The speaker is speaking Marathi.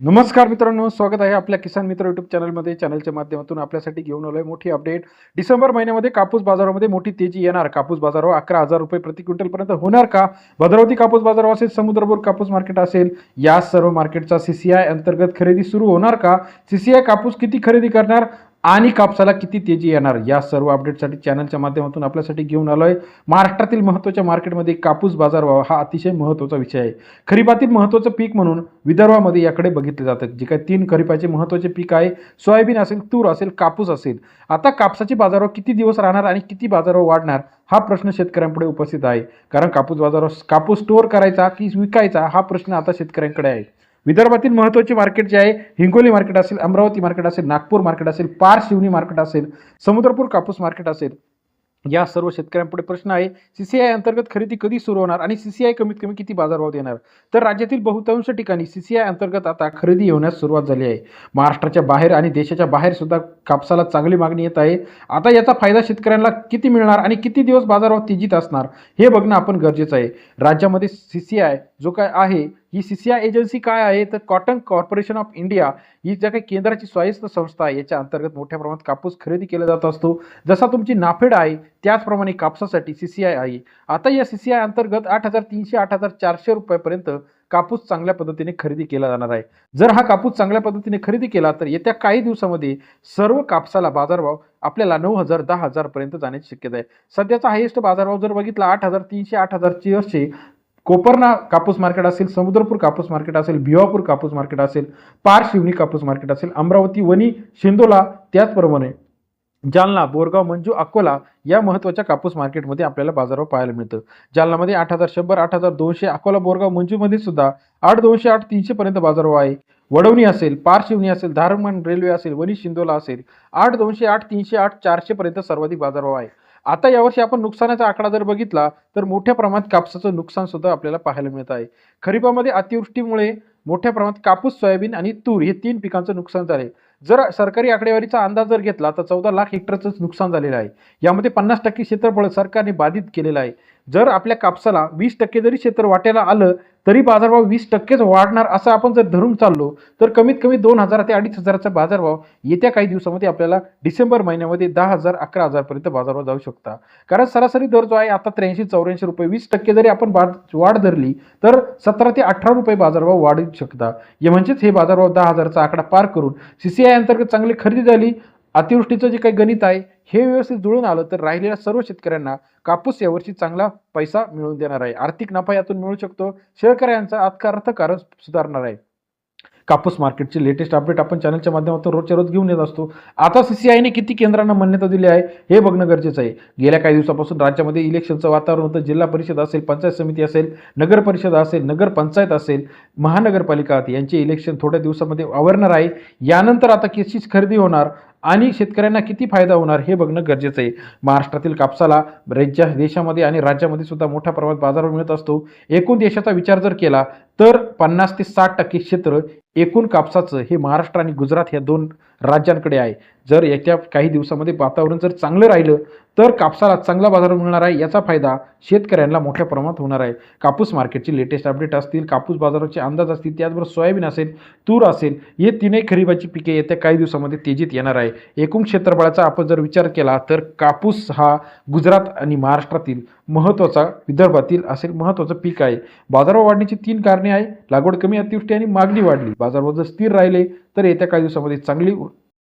नमस्कार मित्रांनो स्वागत आहे आपल्या किसान मित्र युट्यूब चॅनलमध्ये चॅनलच्या माध्यमातून आपल्यासाठी घेऊन आलो आहे मोठी अपडेट डिसेंबर महिन्यामध्ये कापूस बाजारामध्ये मोठी तेजी येणार. कापूस बाजारावर हो, अकरा हजार रुपये प्रति क्विंटलपर्यंत होणार का? भद्रावती कापूस बाजारावर हो, असेल समुद्रपूर कापूस मार्केट असेल या सर्व मार्केटचा सीसीआय अंतर्गत खरेदी सुरू होणार का? सीसीआय कापूस किती खरेदी करणार? आणि कापसाला किती तेजी येणार? या सर्व अपडेटसाठी चॅनलच्या माध्यमातून आपल्यासाठी घेऊन आलो आहे महाराष्ट्रातील महत्त्वाच्या मार्केटमध्ये कापूस बाजार व्हावा हा अतिशय महत्त्वाचा विषय आहे. खरीपातील महत्त्वाचं पीक म्हणून विदर्भामध्ये याकडे बघितलं जातं जे काही तीन खरीपाचे महत्त्वाचे पीक आहे. सोयाबीन असेल तूर असेल कापूस असेल. आता कापसाची बाजारावर किती दिवस राहणार आणि किती बाजारावर वाढणार हा प्रश्न शेतकऱ्यांपुढे उपस्थित आहे. कारण कापूस बाजारावर कापूस स्टोअर करायचा की विकायचा हा प्रश्न आता शेतकऱ्यांकडे आहे. विदर्भातील महत्त्वाचे मार्केट जे आहे हिंगोली मार्केट असेल अमरावती मार्केट असेल नागपूर मार्केट असेल पार शिवनी मार्केट असेल समुद्रपूर कापूस मार्केट असेल या सर्व शेतकऱ्यांपुढे प्रश्न आहे सीसीआय अंतर्गत खरेदी कधी सुरू होणार आणि सीसीआय कमीत कमी किती बाजारभाव देणार तर राज्यातील बहुतांश ठिकाणी सीसीआय अंतर्गत आता खरेदी होण्यास सुरुवात झाली आहे. महाराष्ट्राच्या बाहेर आणि देशाच्या बाहेर सुद्धा कापसाला चांगली मागणी येत आहे. आता याचा फायदा शेतकऱ्यांना किती मिळणार आणि किती दिवस बाजारभाव तेजीत असणार हे बघणं आपण गरजेचं आहे. राज्यामध्ये सीसीआय जो काय आहे ही सीसीआय एजन्सी काय आहे तर कॉटन कॉर्पोरेशन ऑफ इंडिया ही ज्या काही केंद्राची स्वायत्त संस्था आहे याच्या अंतर्गत मोठ्या प्रमाणात कापूस खरेदी केला जात असतो. जसा तुमची नाफेड आहे त्याचप्रमाणे कापसासाठी सी सी आय आहे. आता या सी सी आय अंतर्गत आठ हजार तीनशे आठ हजार चारशे रुपयापर्यंत कापूस चांगल्या पद्धतीने खरेदी केला जाणार आहे. जर हा कापूस चांगल्या पद्धतीने खरेदी केला तर येत्या काही दिवसामध्ये सर्व कापसाला बाजारभाव आपल्याला नऊ हजार दहा हजारपर्यंत जाण्याची शक्यता आहे. सध्याचा हायेस्ट बाजारभाव जर बघितला आठ हजार तीनशे आठ हजार चारशे कोपरना कापूस मार्केट असेल समुद्रपूर कापूस मार्केट असेल भिवापूर कापूस मार्केट असेल पार शिवनी कापूस मार्केट असेल अमरावती वनी शिंदोला त्याचप्रमाणे जालना बोरगाव मंजू अकोला या महत्त्वाच्या कापूस मार्केटमध्ये आपल्याला बाजारावर पाहायला मिळतं. जालनामध्ये आठ हजार शंभर आठ हजार दोनशे अकोला बोरगाव मंजूमध्ये सुद्धा आठ दोनशे आठ तीनशेपर्यंत बाजारभाव आहे. वडवणी असेल पार शिवणी असेल धारमण रेल्वे असेल वणी शिंदोला असेल आठ दोनशे आठ तीनशे आठ चारशेपर्यंत सर्वाधिक बाजारभाव आहे. आता यावर्षी आपण नुकसानाचा आकडा जर बघितला तर मोठ्या प्रमाणात कापसाचं नुकसान सुद्धा आपल्याला पाहायला मिळत आहे. खरीपामध्ये अतिवृष्टीमुळे मोठ्या प्रमाणात कापूस सोयाबीन आणि तूर हे तीन पिकांचं नुकसान झाले जर सरकारी आकडेवारीचा अंदाज जर घेतला तर चौदा लाख हेक्टरचंच नुकसान झालेलं आहे. यामध्ये पन्नास टक्के क्षेत्रफळ सरकारने बाधित केलेलं आहे. जर आपल्या कापसाला वीस टक्के जरी क्षेत्र वाट्याला आलं तरी बाजारभाव वीस टक्केच वाढणार असं आपण जर धरून चाललो तर कमीत कमी दोन हजार ते अडीच हजाराचा बाजारभाव येत्या काही दिवसामध्ये आपल्याला डिसेंबर महिन्यामध्ये दहा हजार अकरा हजारपर्यंत बाजारभाव जाऊ शकता. कारण सरासरी दर जो आहे आता त्र्याऐंशी चौऱ्याऐंशी रुपये वीस टक्के जरी आपण बा वाढ धरली तर सतरा ते अठरा रुपये बाजारभाव वाढ शकता. हे म्हणजेच हे बाजारभाव दहा हजारचा आकडा पार करून सी सी आय अंतर्गत चांगली खरेदी झाली. अतिवृष्टीचं जे काही गणित आहे हे व्यवस्थित जुळून आलं तर राहिलेल्या सर्व शेतकऱ्यांना कापूस यावर्षी चांगला पैसा मिळवून देणार आहे. आर्थिक नफा यातून मिळू शकतो. शेतकऱ्यांचा अर्थकारण सुधारणार आहे. कापूस मार्केटचे लेटेस्ट अपडेट आपण चॅनलच्या माध्यमातून रोजच्या रोज घेऊन येत असतो. आता सीसीआयने किती केंद्रांना मान्यता दिली आहे हे बघणं गरजेचं आहे. गेल्या काही दिवसापासून राज्यामध्ये इलेक्शनचं वातावरण होतं. जिल्हा परिषद असेल पंचायत समिती असेल नगर परिषद असेल नगर पंचायत असेल महानगरपालिका यांचे इलेक्शन थोड्या दिवसामध्ये आवरणार आहे. यानंतर आता कशीच खरेदी होणार. आणि शेतकऱ्यांना किती फायदा होणार हे बघणं गरजेचं आहे. महाराष्ट्रातील कापसाला राज्या देशामध्ये आणि राज्यामध्ये सुद्धा मोठ्या प्रमाणात बाजार मिळत असतो. एकूण देशाचा विचार जर केला तर पन्नास ते साठ टक्के क्षेत्र एकूण कापसाचं हे महाराष्ट्र आणि गुजरात ह्या दोन राज्यांकडे आहे. जर येत्या काही दिवसामध्ये वातावरण जर चांगलं राहिलं तर कापसाला चांगला बाजार मिळणार आहे याचा फायदा शेतकऱ्यांना मोठ्या प्रमाणात होणार आहे. कापूस मार्केटचे लेटेस्ट अपडेट असतील कापूस बाजाराचे अंदाज असतील त्याचबरोबर सोयाबीन असेल तूर असेल हे तीनही खरीपाची पिके येत्या काही दिवसामध्ये तेजीत येणार आहे. एकूण क्षेत्रफळाचा आपण जर विचार केला तर कापूस हा गुजरात आणि महाराष्ट्रातील महत्त्वाचा विदर्भातील असेल महत्त्वाचं पीक आहे. बाजारभाव वाढण्याची तीन कारणे आहे लागवड कमी अतिवृष्टी आणि मागणी वाढली. बाजारभाव जर स्थिर राहिले तर येत्या काही दिवसामध्ये चांगली